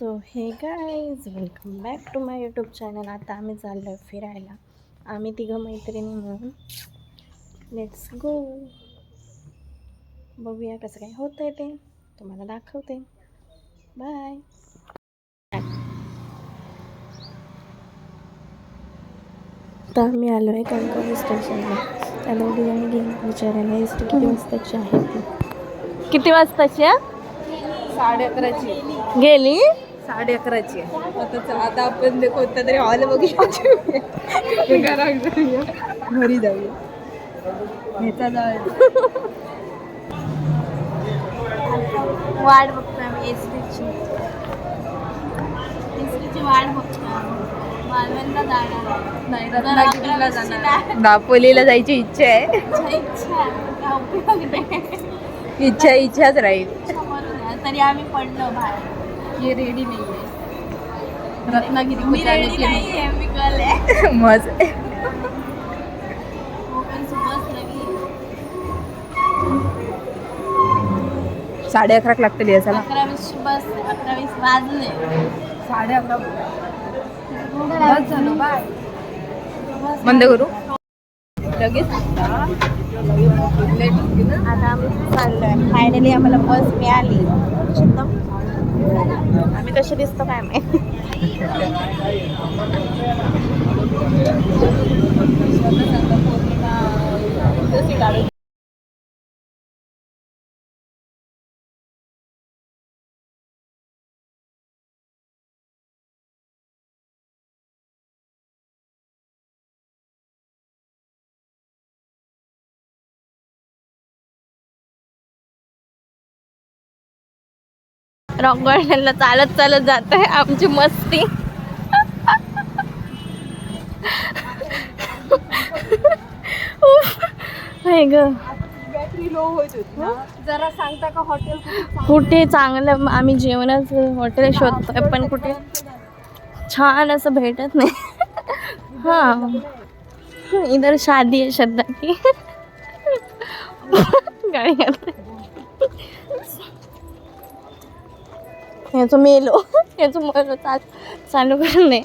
So hey guys welcome back to my YouTube channel आता आम्ही चाललो आहे फिरायला. आम्ही तिघं मैत्रिणी म्हणून लेट्स गो बघूया कसं काय होतं आहे ते. तुम्हाला दाखवते. बाय आता आम्ही आलो आहे कणकवली स्टेशनला त्याला उद्या घेऊन विचारायला एस टी किती वाजताची आहे ती. किती वाजताची आहे? साडे अकराची गेली? साडे अकराची आता च- आता आपण ते कोणता तरी हॉल बघूया. घरात जाऊया घरी जाऊया. ह्याचा जाऊया. वाट बघतोय आम्ही एस टीची एस टीची वाट बघतोय मालवणला जाणार नाही रत्नागिरीला जाणार दापोलीला जायची इच्छा आहे. इच्छा इच्छाच राहील. आहे. तरी आम्ही पडलो बाहेर. हे रेडी नाहीये रत्नागिरी मी रेडी नाही आहे मी कल आहे. मज लगी साडे अकरा लागतील याच्याला अकरा वीसची बस आहे. अकरा वीस वाजले. साडे अकरा. बस झालं बाय बंद करू? लगेच आता. फायनली आम्हाला बस मिळाली. आम्ही कसे दिसतो काय माहिती रॉक गार्डनला चालत चालत जात आहे आमची मस्ती. ग. जरा सांगता का हॉटेल कुठे चांगलं? आम्ही जेवणच हॉटेल शोधतोय पण कुठे? छान असं भेटत नाही. हां. इधर शादी आहे की. गाडी. याचं मेलो. याचं मेलो चाल चालू कर नाही.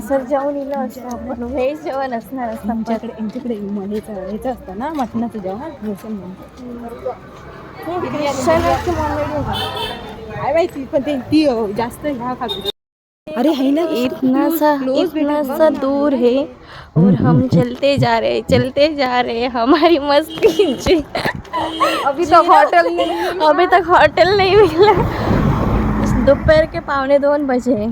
सर जेवण इलं असतं आपण. व्हेज जेवण असणार असतं आमच्याकडे यांच्याकडे मध्येचं ह्याचं असतं ना मटणाचं जेवण. व्यसन म्हणतो ख्रिश्चनाची मंडळी आहे. काय माहिती पण ते ती जास्त ह्या खात अरे है ना? इतना सा इतना सा. दूर है और हम चलते जा रहे चलते जा रहे हमारी मस्ती जी। अभी तो हॉटेल नहीं अभी तक होटल नहीं मिला। दोपहर के पौने दोन बजे।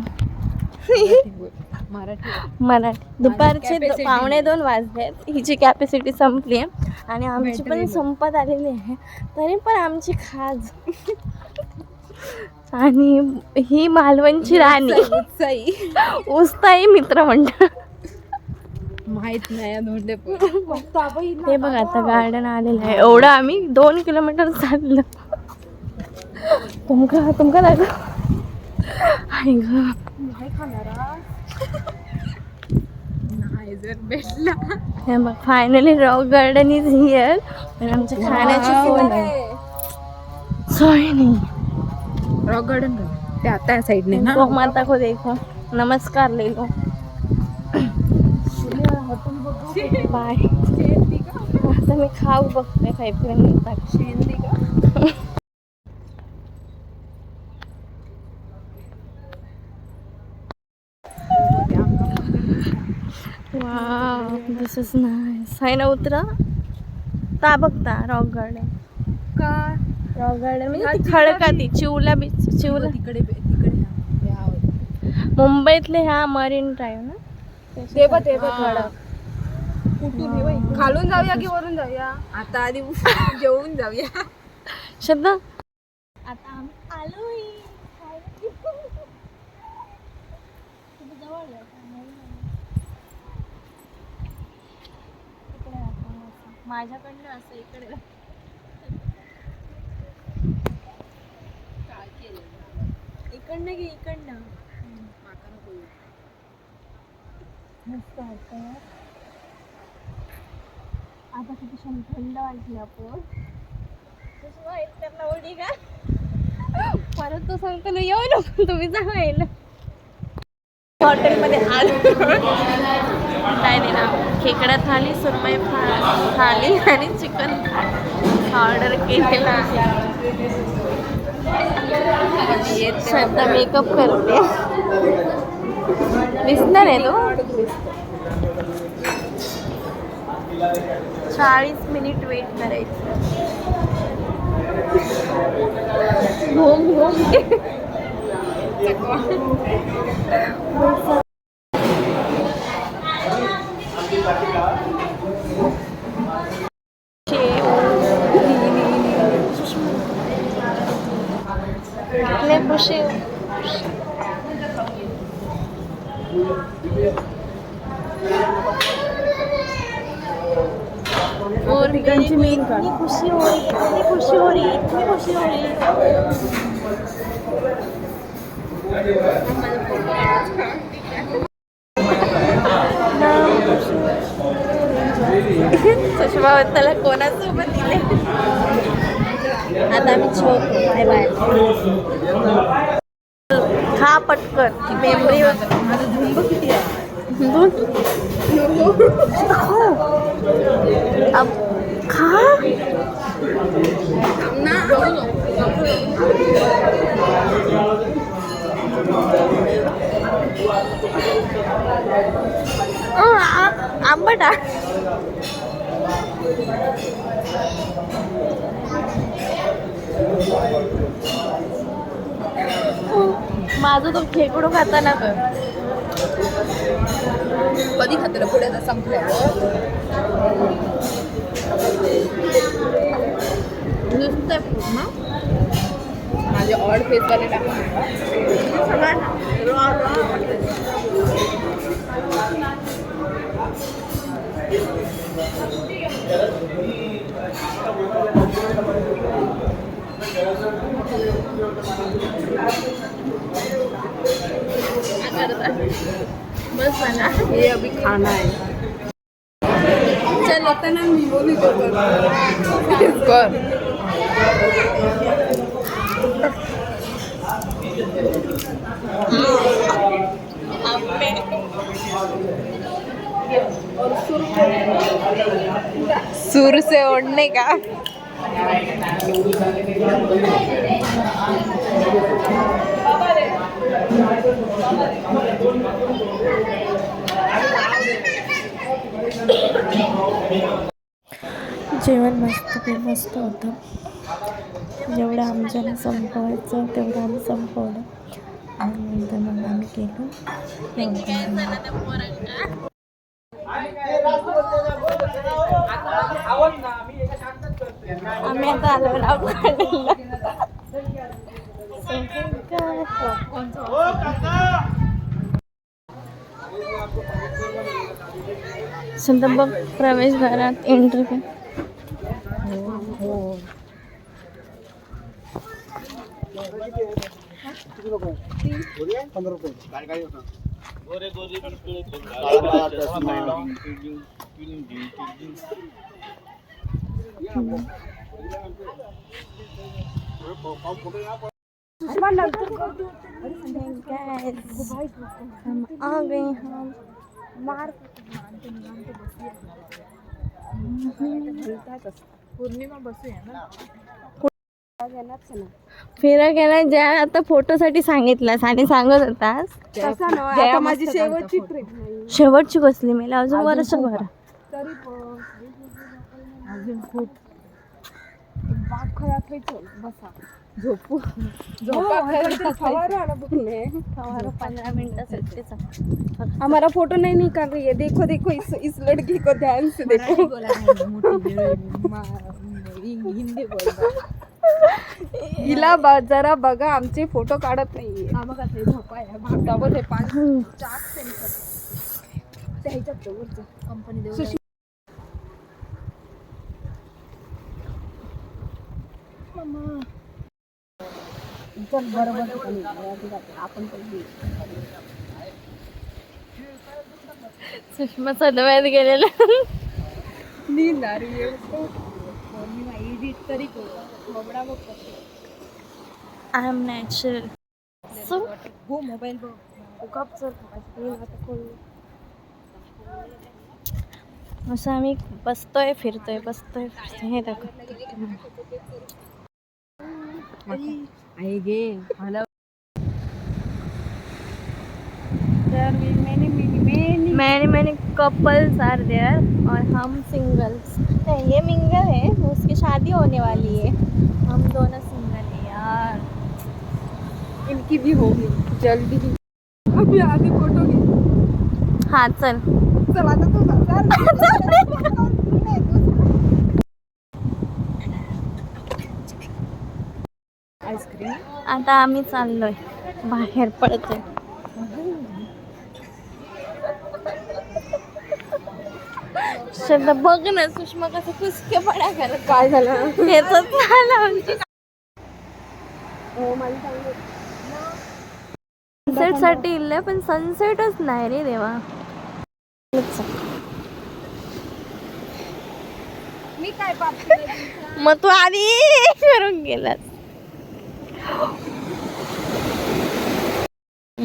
मराठी। मराठी दुपारचे. पावणे दोन वाजले हिची कॅपॅसिटी संपली आहे. आणि आमची पण. संपत आलेली आहे. तरी पण आमची खाज. आणि ही मालवणची राणी. उत्साही उस्ताई मित्र म्हणतात माहीत नाही हे बघ आता गार्डन आलेलं आहे. एवढं आम्ही दोन किलोमीटर चाललो. तुमका तुमका लागलं आई ग. भेटला. हे बघ finally rock garden is here पण आमच्या खाण्याची सोय नाही सोय नाही. रॉक गार्डन ते आता या साईडने ना माता को देखो नमस्कार ले लो बाय. आता मी खाऊ बघते काही येतात वाव दिस इज नाईस ना उतरा. ता बघता रॉक गार्डन का? रॉक गार्डन म्हणजे चिवला खडका ती चिवला बीच चिवला तिकडे तिकडे. मुंबईतले ह्या मरीन ड्राईव्ह ना? ते बघ ते बघ कुठून? खालून जाऊया की वरून जाऊया? आता आधी जेवून जाऊया. शब्द? आता आम्ही आलोय. माझ्याकडनं असं इकडे इकडनं घे इकडनं. मस्त वाटतं आता किती छान थंड वाटलं आपण परत तो सांगतो ना येऊ नको तुम्ही जा हॉटेलमध्ये आलो. काय दिला खेकडा थाली सुरमई थाली आणि चिकन. ऑर्डर केलेला. श्रद्धा मेकअप करते. दिसणार आहे तो. चाळीस मिनिट वेट करायचं. घोम घोम. ले पुशे और ठिकाणची मेन का इतनी खुशी हो रही इतनी खुशी हो रही इतनी खुशी हो रही सुषमा त्याला कोणासोबत दिले आता आम्ही बाय बाय. खा पटकन मेमरी किती आहे? अब खा अं, आ- आंबट माझं तो खेकडू खाताना कर कधी खाते पुढे आता संपल्यावर नुसतं पूर्ण. माझे ऑड फेसवाले टाकले बस ना ये अभी खाना है चल आता ना मी बोलू कर. सुर से ओढ़ने का. जेवण मस्त मस्त होतं. जेवढं आमच्याला संपवायचं तेवढं आम्ही संपवलं. आणि नंतर मग आम्ही केलं. आम्ही आता आलो राऊत सुंदर बघ प्रवेशद्वारात एंट्री कर Guys, हम आ गए हम मार पौर्णिमा बसूया ना फिरा गेला ज्या आता फोटोसाठी सांगितलास आणि सांगत होतास. आता माझी शेवटची ट्रिप शेवटची कसली मेला? अजून वर्षभर तरी खूप. बसा. झोपू. झोपा पंधरा मिनिटासाठी हमारा फोटो नहीं निकाल रही है देखो देखो इस इस लड़की को ध्यान से देखो. हिंदी हिला ब- जरा बघा आमचे फोटो काढत नाहीये. भागदावत आहे पाच. चार सेंटर. सुशी- चल बरोबर ठिकाणी. आपण पण. सुषमा सदव्यात गेलेला. आय एम नॅचरल सो हो मोबाईल बघ. असं आम्ही बसतोय फिरतोय बसतोय फिरतोय. हे दाखव. मैंने मैंने कपल्स आर देयर और हम सिंगल्स नहीं ये मिंगल है उसकी शादी होने वाली है। हम दोनों सिंगल है यार। इनकी भी होगी जल्दी ही। अभी आधी फ़ोटो हाँ चल। चल तू आईस्क्रीम. आता आम्ही चाललोय. बाहेर पडतोय. शब्द बघ ना सुषमा कसं कुसकेपणा करत. काय झालं? हेच झालं आमची सनसेटसाठी इल्ले पण सनसेटच नाही रे देवा. मी काय मग तू आधी करून गेलास. Ừ.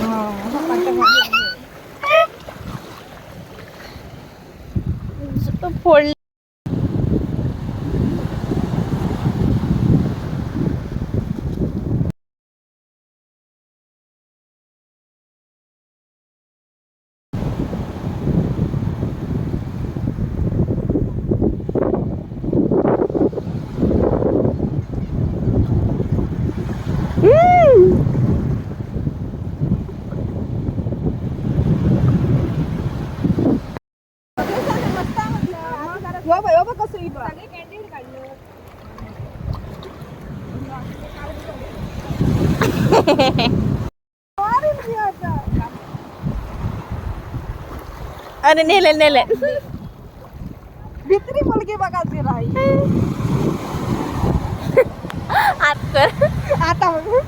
Ờ, nó bằng trong अरे नेले नेले भित्री मुलगी बघायची राही आत कर आता बघ.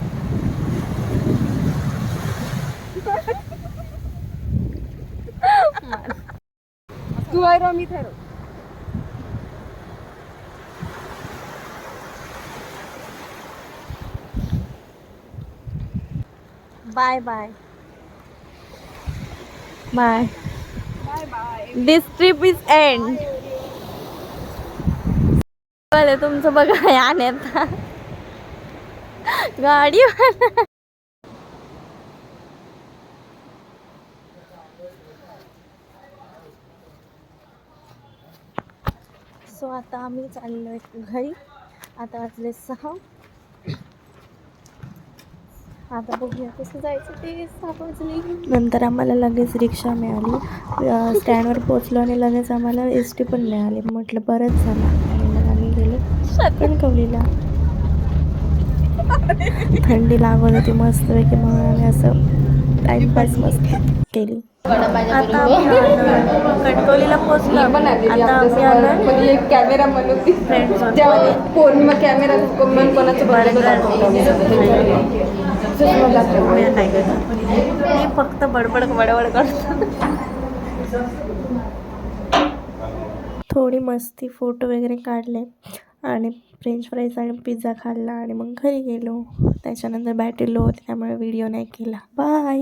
तू आहे रो मी ठरव bye bye bye bye bye this trip is end बरं तुमचं बघा याण्यात गाडी सो आता आम्ही चाललोय घरी. आता वाजले सहा. आता बघूया कसं जायचं ते वाजले नंतर आम्हाला लगेच रिक्षा मिळाली. स्टँडवर पोचलो आणि लगेच आम्हाला एस टी पण मिळाली. म्हटलं बरंच झालं. आणि मग आम्ही गेलो. कणकवलीला थंडी लागत होती मस्त पैकी मग आम्ही असं टाइमपास मस्त केली. आता. कणकवलीला पोचलो आता कॅमेरा म्हणून ती फ्रेंड्स जेव्हा पौर्णिमा कॅमेरा फक्त बडबड बडबड करतो थोडी मस्ती फोटो वगैरे काढले आणि फ्रेंच फ्राईज आणि पिझ्झा खाल्ला आणि मग घरी गेलो. त्याच्यानंतर बॅटरी लो होती त्यामुळे व्हिडिओ नाही केला. बाय